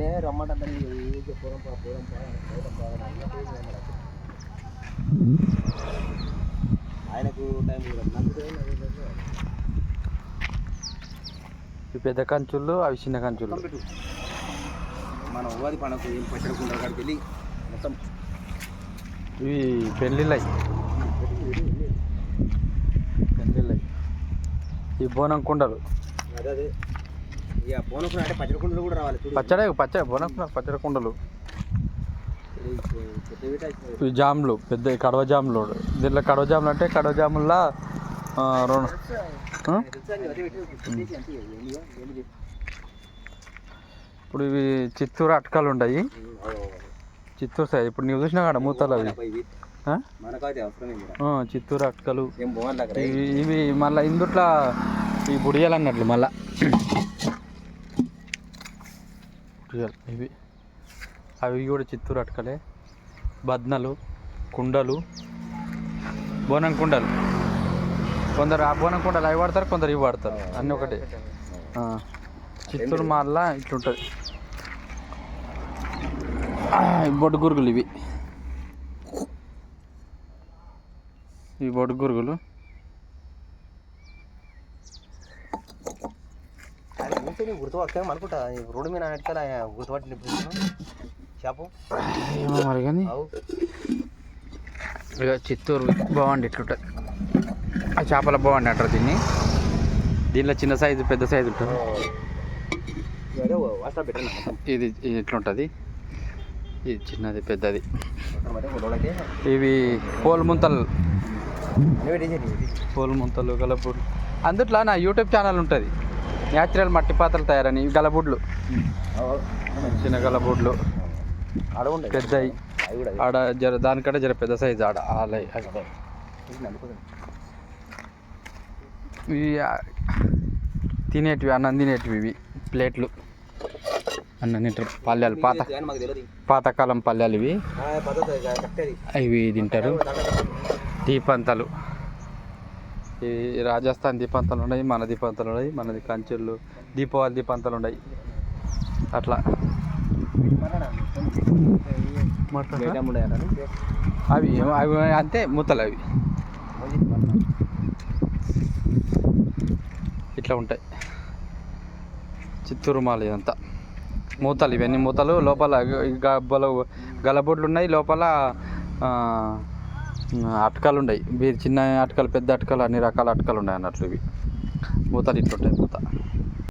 రమ్మంటే పోరం పోరం ఏం అనడు. ఆయనకు టైం. ఈ పెద్ద కంచులు అవి చిన్న కంచులు. మన ఉగాది పండుగ ఏం పెట్టకుండా కాడికి వెళ్ళి మొత్తం ఇవి పెళ్ళిళ్ళయి. పెళ్ళిళ్ళయి. ఈ బోనం కుండలు. అదే అదే. ఇక పోనకుండా అంటే పచ్చడి కుండలు కూడా రావాలి చూడు. పచ్చడి పచ్చడి బోనం కుండ పచ్చడి కుండలు. జాములు పెద్ద కడవ జాములు. దీంట్లో కడవ జాములు అంటే కడవ జాముల్లో రెండు? ఇప్పుడు ఇవి చిత్తూరు అటకాలు ఉన్నాయి చిత్తూరు సైడ్. ఇప్పుడు నీవు చూసినా కాడ మూతలు అవి. చిత్తూరు అటకలు. ఇవి మళ్ళీ ఇందుట్లో ఈ బుడియాలు అన్నట్లు మళ్ళా. బుడియాలు ఇవి. అవి కూడా చిత్తూరు అటకలే. బద్నలు కుండలు. బోనం కుండలు. కొందరు ఆ బోనం కుండలు అవి వాడతారు కొందరు ఇవి వాడతారు. అన్నీ ఒకటే. చిత్తూరు మళ్ళా ఇట్లుంటుంది. ఆ, ఈ బొడ్డు గురుగులు ఇవి. ఈ బొడ్డు ఉంటే నేను గుర్తుపడతాం అనుకుంటా. ఈ రోడ్డు మీద అడగాల గుర్తుపట్టి షాపు? ఏమో మరి కానీ. ఇక చిత్తూరు బాగుండి ఇట్లుంటుంది. ఆ చేపల బాగుండి అంటారు దీన్ని. దీనిలో చిన్న సైజు పెద్ద సైజు ఉంటుంది. ఇది ఇది ఇట్లుంటుంది. ఇది చిన్నది పెద్దది. అంటే ఇవి పోల్ ముంతలు. పోల్ ముంతలు గలబుడ్లు అందుట్లో నా యూట్యూబ్ ఛానల్ ఉంటుంది. న్యాచురల్ మట్టి పాత్రలు తయారని ఇవి గలబుడ్లు. చిన్న గలబుడ్లు. పెద్దవి ఆడ జర దానికంటే జర పెద్ద సైజు ఆడ. ఆలయ ఇవి తినేటివి అన్నం తినేటివి ఇవి. ప్లేట్లు. అన్నం తింటారు. పల్లెలు పాత పాతకాలం పల్లెలు ఇవి. ఇవి తింటారు. దీపంతలు ఈ రాజస్థాన్ దీపంతలు ఉన్నాయి మన దీపంతలు ఉన్నాయి మనది కంచెలు దీపావళి దీపంతలు ఉన్నాయి. అట్లా. అవి అవి అంతే మూతలు అవి. ఇట్లా ఉంటాయి. చిత్తూరు మాల ఇదంతా. మూతలు ఇవన్నీ మూతలు. లోపల గ- గబ్బలు గలబొడ్లు ఉన్నాయి. లోపల అటకాలు ఉన్నాయి చిన్న అటకాలు పెద్ద అటకాలు అన్ని రకాల అటకాలు ఉన్నాయి అన్నట్లు ఇవి. మూతలు ఇట్లుంటాయి మూత.